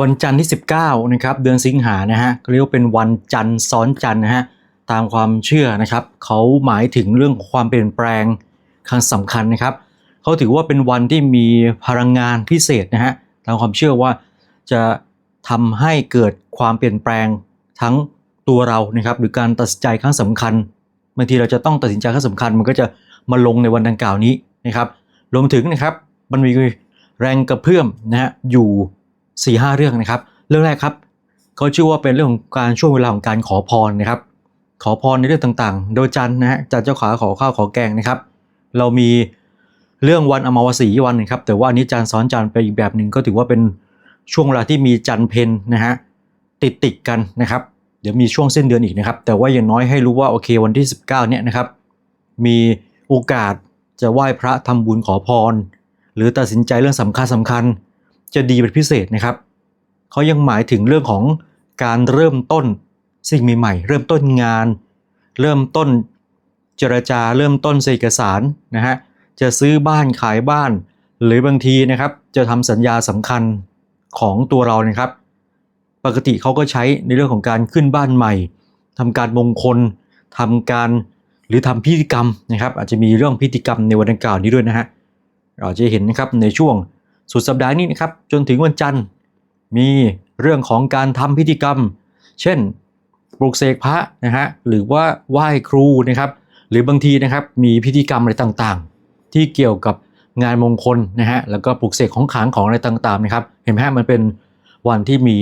วันจันทร์ที่ 19นะครับเดือนสิงหานะฮะเรียกว่าเป็นวันจันทร์ซ้อนจันทร์นะฮะตามความเชื่อนะครับเขาหมายถึงเรื่องของความเปลี่ยนแปลงครั้งสำคัญนะครับเขาถือว่าเป็นวันที่มีพลังงานพิเศษนะฮะตามความเชื่อว่าจะทำให้เกิดความเปลี่ยนแปลงทั้งตัวเรานะครับหรือการตัดสินใจครั้งสำคัญบางทีเราจะต้องตัดสินใจครั้งสำคัญ มันก็จะมาลงในวันดังกล่าวนี้นะครับรวมถึงนะครับมันมีแรงกระเพื่อมนะฮะอยู่ 4-5หเรื่องนะครับ เรื่องแรกครับเขาชื่อว่าเป็นเรื่องของการช่วงเวลาของการขอพรนะครับ ขอพรในเรื่องต่างๆ โดยจันนะฮะจันเจ้าขาขอข้าวขอแกงนะครับ เรามีเรื่องวันอมาวสีวันหนึงครับ แต่ว่าอันนี้จันซ้อนจันไปอีกแบบหนึ่งก็ถือว่าเป็นช่วงเวลาที่มีจันเพนนะฮะติดติดกันนะครับ เดี๋ยวมีช่วงเส้นเดือนอีกนะครับ แต่ว่าอย่างน้อยให้รู้ว่าโอเควันที่ 19เนี่ยนะครับ มีโอกาสจะไหว้พระทำบุญขอพร หรือตัดสินใจเรื่องสำคัญสำคัญ จะดีเป็นพิเศษนะครับ เขายังหมายถึงเรื่องของการเริ่มต้นสิ่งใหม่ๆ เริ่มต้นงาน เริ่มต้นเจรจาเริ่มต้นเอกสารนะฮะ จะซื้อบ้านขายบ้าน หรือบางทีนะครับจะทำสัญญาสำคัญของตัวเรานะครับ ปกติเขาก็ใช้ในเรื่องของการขึ้นบ้านใหม่ทำการมงคลทำการหรือทำพิธีกรรมนะครับ อาจจะมีเรื่องพิธีกรรมในวันดังกล่าวนี้ด้วยนะฮะเราจะเห็นนะครับในช่วง สุดสัปดาห์นี้นะครับจนถึงวันจันทร์ มีเรื่องของการทำพิธีกรรม เช่นปลุกเสกพระนะฮะหรือว่าไหว้ครูนะครับ หรือบางทีนะครับมีพิธีกรรมอะไรต่างๆ ที่เกี่ยวกับงานมงคลนะฮะแล้วก็ปลุกเสกของขลังของอะไรต่างๆนะครับ เห็นไหมฮะมันเป็นวันที่มี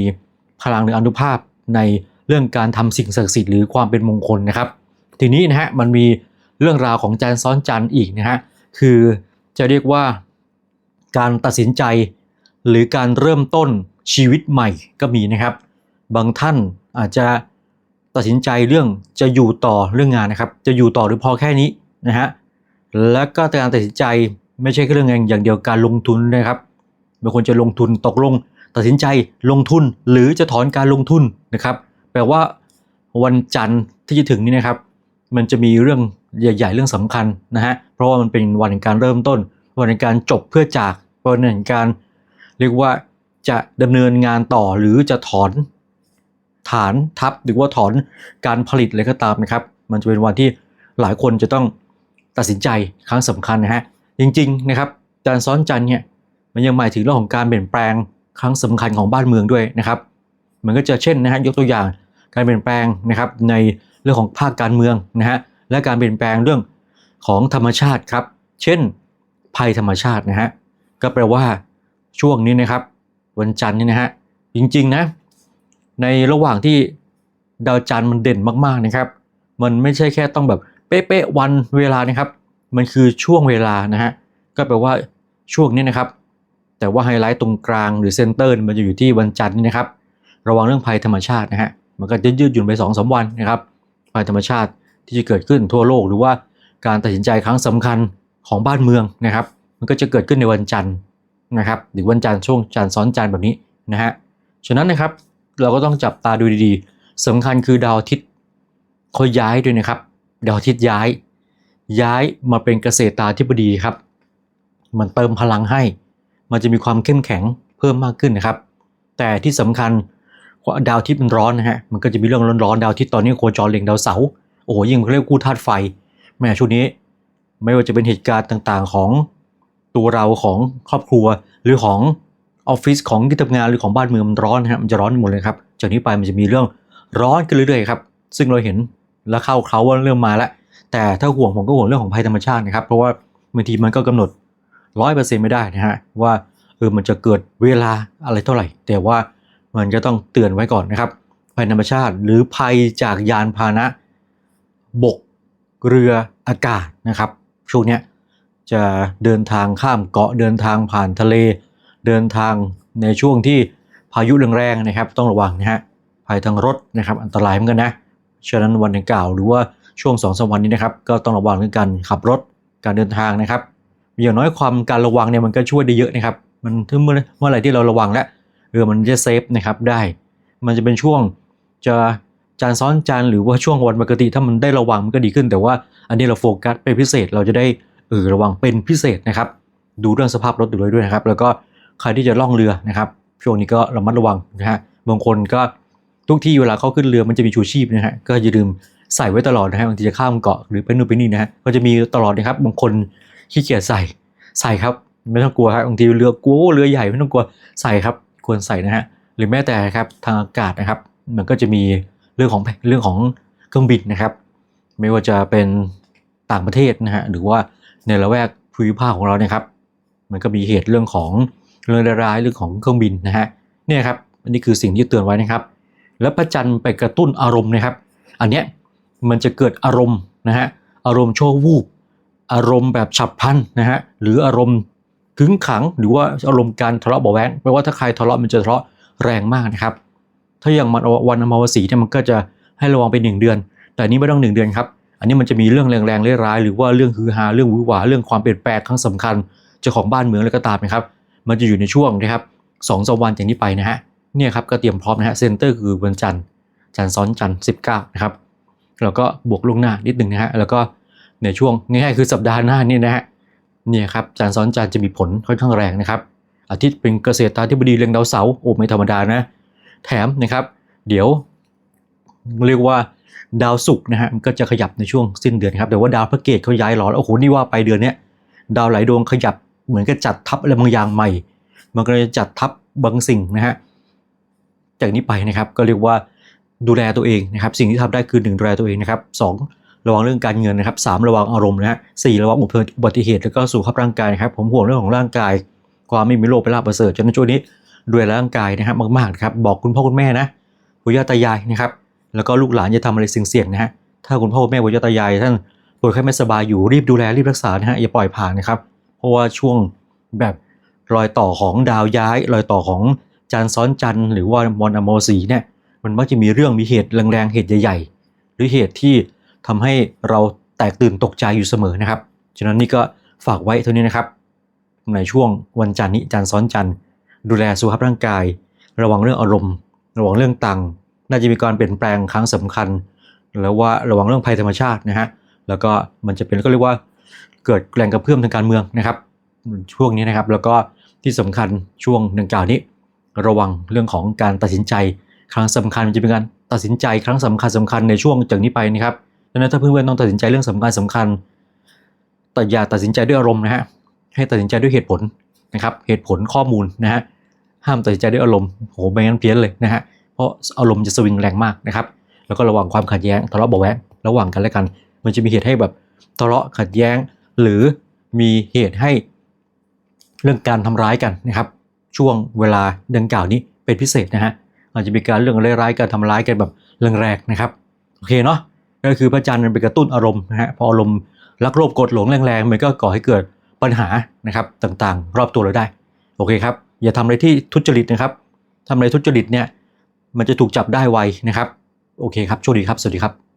พลังหรืออนุภาพในเรื่องการทำสิ่งศักดิ์สิทธิ์หรือความเป็นมงคลนะครับ ทีนี้นะฮะมันมีเรื่องราวของจันทร์ซ้อนจันทร์อีกนะฮะคือจะเรียกว่า การตัดสินใจ หรือการเริ่มต้นชีวิตใหม่ก็มีนะครับ บางท่านอาจจะตัดสินใจเรื่องจะอยู่ต่อเรื่องงานนะครับ จะอยู่ต่อหรือพอแค่นี้นะฮะแล้วก็การตัดสินใจไม่ใช่แค่เรื่องงานอย่างเดียวการลงทุนนะครับบางคนจะลงทุนตกลง ตัดสินใจลงทุนหรือจะถอนการลงทุนนะครับ แปลว่าวันจันทร์ที่จะถึงนี้นะครับ มันจะมีเรื่องใหญ่ ๆ เรื่องสำคัญนะฮะเพราะว่ามันเป็นวันการเริ่มต้น วันการจบเพื่อจาก วันแห่งการเรียกว่าจะดำเนินงานต่อหรือจะถอนฐานทัพหรือว่าถอนการผลิตอะไรก็ตามนะครับ มันจะเป็นวันที่หลายคนจะต้องตัดสินใจครั้งสำคัญนะฮะจริงๆนะครับการซ้อนจันเนี่ยมันยังหมายถึงเรื่องของการเปลี่ยนแปลงครั้งสำคัญของบ้านเมืองด้วยนะครับ มันก็จะเช่นนะฮะยกตัวอย่างการเปลี่ยนแปลงนะครับในเรื่องของภาคการเมืองนะฮะและการเปลี่ยนแปลงเรื่องของธรรมชาติครับ เช่น ภัยธรรมชาตินะฮะ ก็แปลว่าช่วงนี้นะครับ วันจันทร์นี่นะฮะจริงๆนะ ในระหว่างที่ดาวจันทร์มันเด่นมากๆนะครับ มันไม่ใช่แค่ต้องแบบเป๊ะๆวันเวลานะครับ มันคือช่วงเวลานะฮะก็แปลว่าช่วงนี้นะครับ แต่ว่าไฮไลท์ตรงกลางหรือเซนเตอร์มันจะอยู่ที่วันจันทร์นี่นะครับ ระวังเรื่องภัยธรรมชาตินะฮะมันก็จะยืดหยุ่นไป2อสวันนะครับภัยธรรมชาติที่จะเกิดขึ้นทั่วโลก หรือว่าการตัดสินใจครั้งสำคัญของบ้านเมืองนะครับ มันก็จะเกิดขึ้นในวันจันทร์นะครับ หรือวันจันทร์ช่วงจันทร์ซ้อนจันทร์แบบนี้นะฮะฉะนั้นนะครับเราก็ต้องจับตาดูดีๆสำคัญคือดาวอาทิตย์เขาย้ายด้วยนะครับ ดาวอาทิตย์ย้าย ย้ายมาเป็นเกษตราธิบดีครับ มันเติมพลังให้ มันจะมีความเข้มแข็งเพิ่มมากขึ้นนะครับ แต่ที่สำคัญเพราดาวอาทิตย์มันร้อนนะฮะมันก็จะมีเรื่องร้อนๆดาวอาทิตย์ตอนนี้โคจรเล็งดาวเสาร์โอ้โหยิ่งเรียกกู้ธาตุไฟแม่ช่วงนี้ ไม่ว่าจะเป็นเหตุการณ์ต่างๆ ของ ตัวเราของครอบครัว หรือของออฟฟิศของที่ทำงานหรือของบ้านเมืองมันร้อนนะฮะมันจะร้อนหมดเลยครับจากนี้ไปมันจะมีเรื่องร้อนขึ้นเรื่อยๆครับซึ่งเราเห็นแล้วเข้าเขาว่าเริ่มมาแล้วแต่ถ้าห่วงผมก็ห่วงเรื่องของภัยธรรมชาตินะครับ เพราะว่าบางทีมันก็กำหนดร้อยเปอร์เซ็นต์ไม่ได้นะฮะว่าเออมันจะเกิดเวลาอะไรเท่าไหร่ แต่ว่ามันก็ต้องเตือนไว้ก่อนนะครับ ภัยธรรมชาติหรือภัยจากยานพาหนะ บกเรืออากาศนะครับช่วงเนี้ย จะเดินทางข้ามเกาะเดินทางผ่านทะเล เดินทางในช่วงที่พายุแรงๆนะครับ ต้องระวังนะฮะภัยทางรถนะครับ อันตรายเหมือนกันนะฉะนั้นวันดังกล่าวหรือว่าช่วงสองสามวันนี้นะครับก็ต้องระวังเรื่องการขับรถการเดินทางนะครับ อย่างน้อยความการระวังเนี่ยมันก็ช่วยได้เยอะนะครับ มันถึงเมื่อเมื่อไหร่ที่เราระวังแล้วเออมันจะเซฟนะครับได้ มันจะเป็นช่วงจะจานซ้อนจานหรือว่าช่วงวันปกติถ้ามันได้ระวังมันก็ดีขึ้น แต่ว่าอันนี้เราโฟกัสเป็นพิเศษเราจะได้ เออระวังเป็นพิเศษนะครับ ดูเรื่องสภาพรถดูเลยด้วยนะครับ แล้วก็ใครที่จะล่องเรือนะครับ ช่วงนี้ก็ระมัดระวังนะฮะบางคนก็ทุกที่เวลาเขาขึ้นเรือมันจะมีชูชีพนะฮะก็อย่าลืมใส่ไว้ตลอดนะฮะบางทีจะข้ามเกาะหรือไปนู่นไปนี่นะฮะก็จะมีตลอดนะครับบางคนขี้เกียจใส่ใส่ครับไม่ต้องกลัวครับบางทีเรือกลัวเรือใหญ่ไม่ต้องกลัวใส่ครับ ควรใส่นะฮะหรือแม้แต่ครับทางอากาศนะครับ มันก็จะมีเรื่องของเรื่องของเครื่องบินนะครับ ไม่ว่าจะเป็นต่างประเทศนะฮะหรือว่า ในละแวกภูมิภาคของเราเนี่ยครับ มันก็มีเหตุเรื่องของเรื่องร้ายเรื่องของเครื่องบินนะฮะเนี่ยครับอันนี้คือสิ่งที่เตือนไว้นะครับ แล้วพระจันทร์ไปกระตุ้นอารมณ์นะครับ อันเนี้ยมันจะเกิดอารมณ์นะฮะอารมณ์ชั่ววูบอารมณ์แบบฉับพลันนะฮะหรืออารมณ์ขึงขัง หรือว่าอารมณ์การทะเลาะเบาะแว้งแปลว่าถ้าใครทะเลาะมันจะทะเลาะแรงมากนะครับ ถ้าอย่างมันวันอมาวสีเนี่ยมันก็จะให้ระวังไปหนึ่งเดือน แต่นนี้ไม่ต้องหนึ่งเดือนครับ อันนี้มันจะมีเรื่องแรงๆร้ายๆหรือว่าเรื่องฮือฮาเรื่องวือหวาเรื่องความเปลี่ยนแปลงครั้งสำคัญเจ้าของบ้านเมืองอะไรก็ตามนะครับ มันจะอยู่ในช่วงนะครับสองสวันจากนี้ไปนะฮะเนี่ยครับก็เตรียมพร้อมนะฮะเซนเตอร์คือวันจันทร์จันทร์ซ้อนจันทร์สิบเก้านะครับแล้วก็บวกล่วงหน้านิดหนึ่งนะฮะแล้วก็ในช่วงง่ายๆคือสัปดาห์หน้านี่นะฮะเนี่ยครับจันทร์ซ้อนจันทร์จะมีผลค่อนข้างแรงนะครับ อาทิตย์เป็นเกษตราธิบดีเรืองดาวเสาโอ้ไม่ธรรมดานะ แถมนะครับ เดี๋ยว เรียกว่า ดาวศุกร์นะฮะมันก็จะขยับในช่วงสิ้นเดือนครับแต่ว่าดาวพระเกตเขาย้ายหลอนโอ้โหนี่ว่าไปเดือนเนี้ยดาวหลายดวงขยับเหมือนกับจัดทับอะไรบางอย่างใหม่ มันก็จะจัดทับบางสิ่งนะฮะจากนี้ไปนะครับก็เรียกว่าดูแลตัวเองนะครับสิ่งที่ทำได้คือหนึ่งดูแลตัวเองนะครับสองระวังเรื่องการเงินนะครับสามระวังอารมณ์นะฮะสี่ระวังอุบัติเหตุแล้วก็สุขภาพร่างกายนะครับผมห่วงเรื่องของร่างกาย ความไม่มีโรคเป็นลาภประเสริฐฉะนั้นช่วงนี้ดูแลร่างกายนะครับมากๆครับบอกคุณพ่อคุณแม่นะปู่ย่าตายายนะครับ แล้วก็ลูกหลานอย่าทำอะไรเสี่ยงๆนะฮะถ้าคุณพ่อคุณแม่ปู่ย่าตายายท่านป่วยไข้ไม่สบายอยู่รีบดูแลรีบรักษานะฮะอย่าปล่อยผ่านนะครับ เพราะว่าช่วงแบบรอยต่อของดาวย้าย รอยต่อของจันทร์ซ้อนจันทร์หรือว่ามอนอโมสีเนี่ยมันมักจะมีเรื่องมีเหตุแรงๆเหตุใหญ่ๆ หรือเหตุที่ทำให้เราแตกตื่นตกใจอยู่เสมอนะครับฉะนั้นนี่ก็ฝากไว้เท่านี้นะครับ ในช่วงวันจันทร์นี้จันทร์ซ้อนจันทร์ดูแลสุขภาพร่างกาย ระวังเรื่องอารมณ์ ระวังเรื่องตังค์ น่าจะมีการเปลี่ยนแปลงครั้งสำคัญ แล้วว่าระวังเรื่องภัยธรรมชาตินะฮะแล้วก็มันจะเป็นก็เรียกว่าเกิดแรงกระเพื่อมทางการเมืองนะครับ ช่วงนี้นะครับแล้วก็ที่สำคัญช่วงดังกล่าวนี้ ระวังเรื่องของการตัดสินใจ ครั้งสำคัญมันจะเป็นการตัดสินใจครั้งสำคัญสำคัญในช่วงจากนี้ไปนะครับดังนั้นถ้าเพื่อนๆต้องตัดสินใจเรื่องสำคัญสำคัญแต่อย่าตัดสินใจด้วยอารมณ์นะฮะให้ตัดสินใจด้วยเหตุผลนะครับเหตุผลข้อมูลนะฮะห้ามตัดสินใจด้วยอารมณ์โหไม่งั้นเพี้ยนเลยนะฮะ เพราะอารมณ์จะสวิงแรงมากนะครับ แล้วก็ระวังความขัดแย้งทะเลาะเบาะแว้งระหว่างกันและกัน มันจะมีเหตุให้แบบทะเลาะขัดแย้ง หรือมีเหตุให้เรื่องการทำร้ายกันนะครับ ช่วงเวลาดังกล่าวนี้เป็นพิเศษนะฮะอาจจะมีการเรื่องร้ายๆการทำร้ายกันแบบแรงๆนะครับโอเคเนาะก็คือพระจันทร์มันไปกระตุ้นอารมณ์นะฮะพออารมณ์รักโลภโกรธหลงแรงๆมันก็ก่อให้เกิดปัญหานะครับต่างๆ รอบตัวเราได้ โอเคครับ อย่าทำอะไรที่ทุจริตนะครับทำอะไรทุจริตเนี่ย มันจะถูกจับได้ไวนะครับ โอเคครับ โชคดีครับ สวัสดีครับ